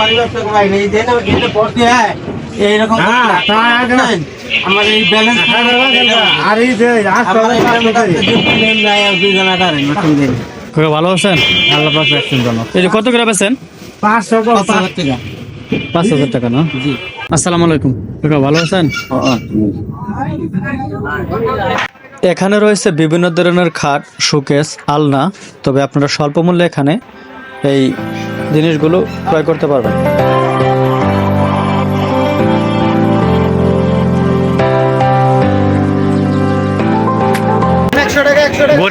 বাড়ি ব্যবসা করাই নেই দেন এটা পড়তে হয় এইরকম হ্যাঁ, তা আগে না। আমার এই ব্যালেন্স আর এই যে এখানে দুই জনা কারে নতুন দিন। কাকা ভালো আছেন? আল্লাহ পাক রাখছেন জন্য এই যে কত করে বেছেন পাঁচশো কত হাজার টাকা। পাঁচ হাজার টাকা না? জি। আসসালামু আলাইকুম। কাকা ভালো আছেন? এখানে রয়েছে বিভিন্ন ধরনের খাট শোকেস আলনা। তবে আপনারা স্বল্প মূল্যে এখানে এই জিনিসগুলো ক্রয় করতে পারবেন।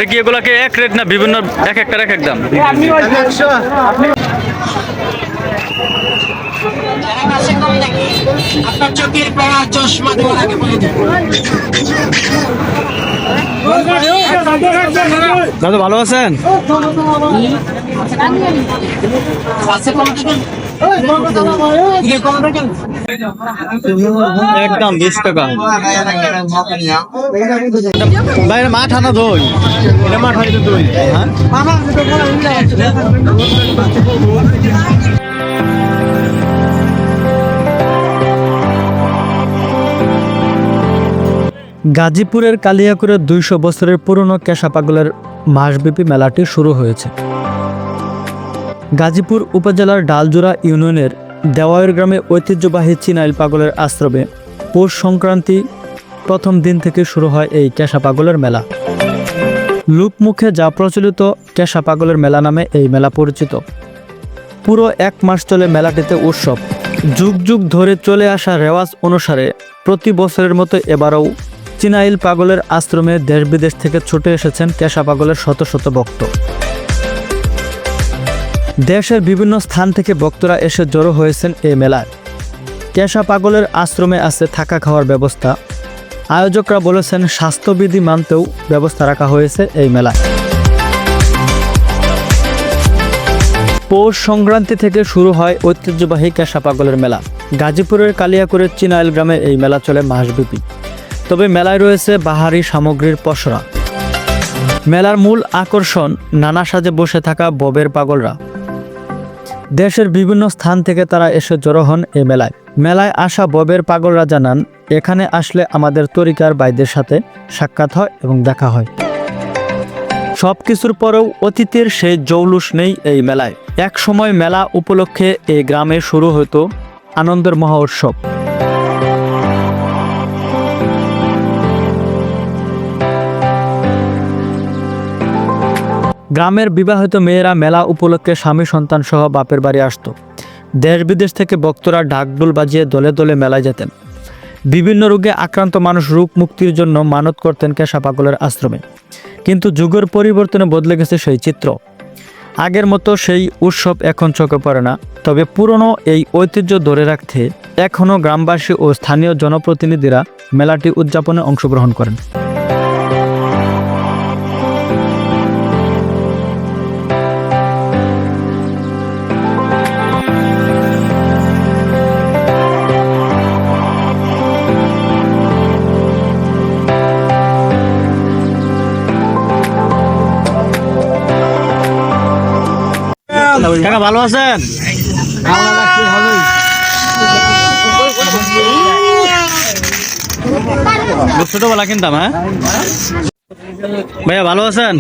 কি এগুলাকে এক রেট না বিভিন্ন এক একটার এক এক দাম? আপনার চোখের পড়া চশমা দেওয়ার আগে বলে দাদা ভালো আছেন? একদম বিশ টাকা। বাইরে মাঠ আনা দই। এটা মাঠ হাইতে দই। হ্যাঁ? গাজীপুরের কালিয়াকুরের দুইশো বছরের পুরনো কেশা পাগলের মাসব্যাপী মেলাটি শুরু হয়েছে। গাজীপুর উপজেলার ডালজোড়া ইউনিয়নের দেওয়ায়ের গ্রামে ঐতিহ্যবাহী চিনাইল পাগলের আশ্রমে পৌষ সংক্রান্তি প্রথম দিন থেকে শুরু হয় এই কেশা পাগলের মেলা। লোকমুখে যা প্রচলিত কেশা পাগলের মেলা নামে এই মেলা পরিচিত। পুরো এক মাস চলে মেলাটিতে উৎসব। যুগ যুগ ধরে চলে আসা রেওয়াজ অনুসারে প্রতি বছরের মতো এবারও চিনাইল পাগলের আশ্রমে দেশ বিদেশ থেকে ছুটে এসেছেন কেশা পাগলের শত শত ভক্ত। দেশের বিভিন্ন স্থান থেকে ভক্তরা এসে জড়ো হয়েছেন এই মেলায়। কেশা পাগলের আশ্রমে আছে থাকা খাওয়ার ব্যবস্থা। আয়োজকরা বলেছেন, স্বাস্থ্যবিধি মানতেও ব্যবস্থা রাখা হয়েছে এই মেলায়। পৌষ সংক্রান্তি থেকে শুরু হয় ঐতিহ্যবাহী কেশা পাগলের মেলা। গাজীপুরের কালিয়াকুরের চিনাইল গ্রামে এই মেলা চলে মাসব্যাপী। তবে মেলায় রয়েছে বাহারি সামগ্রীর পসরা। মেলার মূল আকর্ষণ, নানা সাজে বসে থাকা ববের পাগলরা। দেশের বিভিন্ন স্থান থেকে তারা এসে জড়ো হন এই মেলায়। মেলায় আসা ববের পাগলরা জানান, এখানে আসলে আমাদের তরিকার বাইদের সাথে সাক্ষাৎ হয় এবং দেখা হয়। সব কিছুর পরেও অতীতের সেই জৌলুস নেই এই মেলায়। এক সময় মেলা উপলক্ষে এই গ্রামে শুরু হতো আনন্দের মহা গ্রামের বিবাহিত মেয়েরা মেলা উপলক্ষে স্বামী, সন্তান সহ বাপের বাড়ি আসত। দেশ বিদেশ থেকে ভক্তরা ঢাকডোল বাজিয়ে দলে দলে মেলায় যেতেন। বিভিন্ন রোগে আক্রান্ত মানুষ রোগ মুক্তির জন্য মানত করতেন কেশা পাগলের আশ্রমে। কিন্তু যুগের পরিবর্তনে বদলে গেছে সেই চিত্র। আগের মতো সেই উৎসব এখন চোখে পড়ে না। তবে পুরনো এই ঐতিহ্য ধরে রাখতে এখনও গ্রামবাসী ও স্থানীয় জনপ্রতিনিধিরা মেলাটি উদযাপনে অংশগ্রহণ করেন। কাকা ভালো আছেন? ছোটবেলা কিনতাম হ্যাঁ? ভাইয়া ভালো আছেন?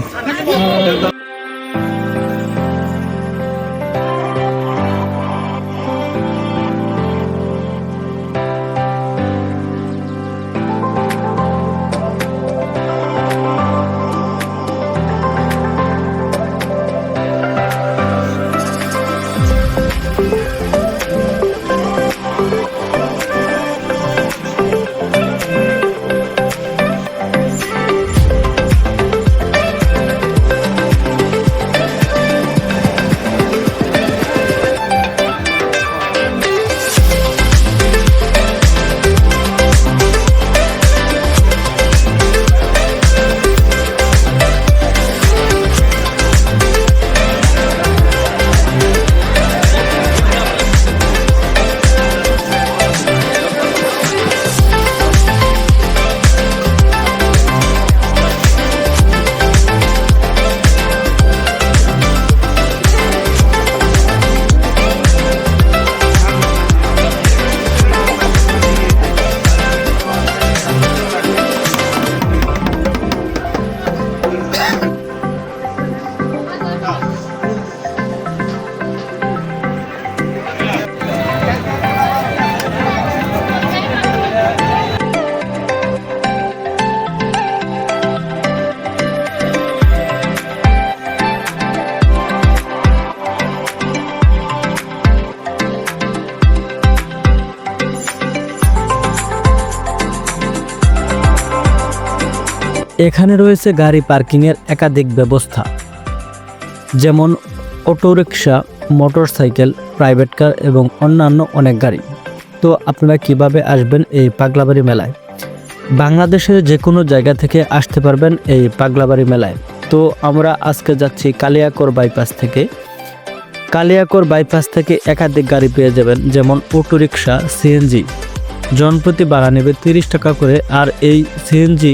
এখানে রয়েছে গাড়ি পার্কিংয়ের একাধিক ব্যবস্থা, যেমন অটোরিকশা, মোটরসাইকেল, প্রাইভেট কার এবং অন্যান্য অনেক গাড়ি। তো আপনারা কীভাবে আসবেন এই পাগলাবাড়ি মেলায়? বাংলাদেশের যে কোনো জায়গা থেকে আসতে পারবেন এই পাগলাবাড়ি মেলায়। তো আমরা আজকে যাচ্ছি কালিয়াকর বাইপাস থেকে। কালিয়াকর বাইপাস থেকে একাধিক গাড়ি পেয়ে যাবেন, যেমন অটোরিকশা, সিএনজি। জনপ্রতি ভাড়া নেবে তিরিশ টাকা করে, আর এই সিএনজি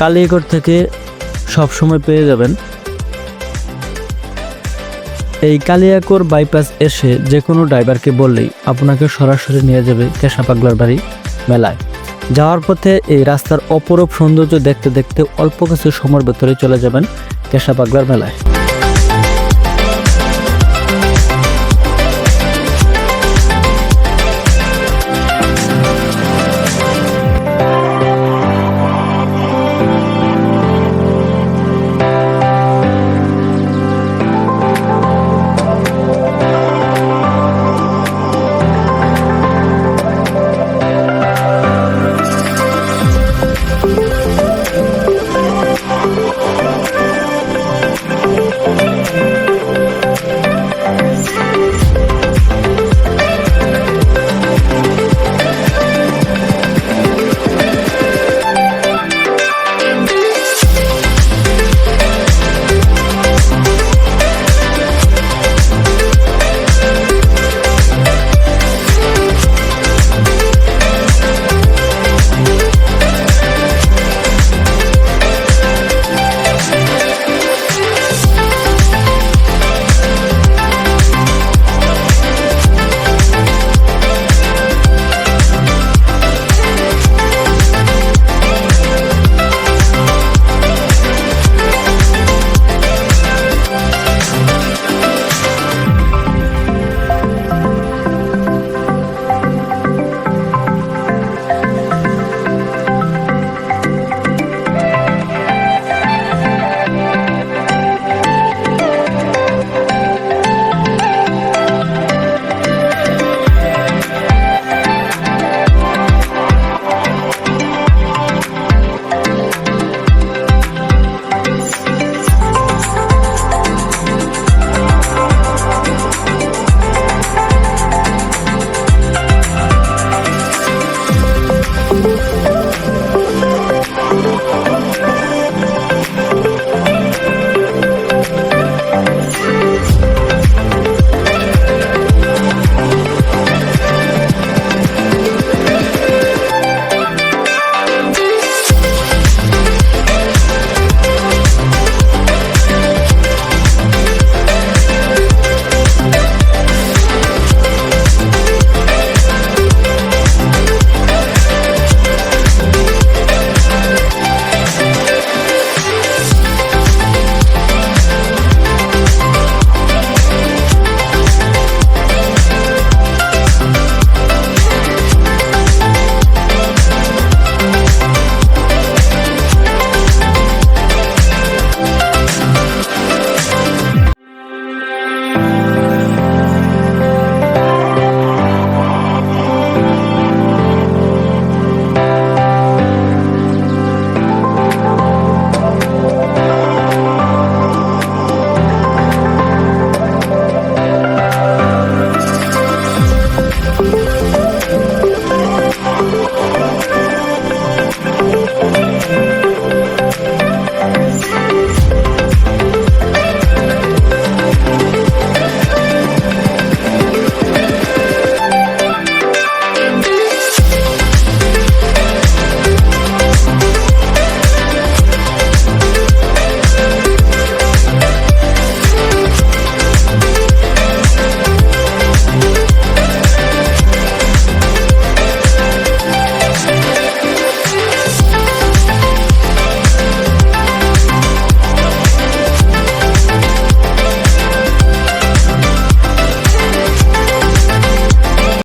কালিয়াকর থেকে সবসময় পেয়ে যাবেন। এই কালিয়াকোর বাইপাস এসে যে কোনো ড্রাইভারকে বললেই আপনাকে সরাসরি নিয়ে যাবে কেশাপাগলার বাড়ি মেলায়। যাওয়ার পথে এই রাস্তার অপরূপ সৌন্দর্য দেখতে দেখতে অল্প কিছু সময়ের ভেতরে চলে যাবেন কেশাপাগলার মেলায়।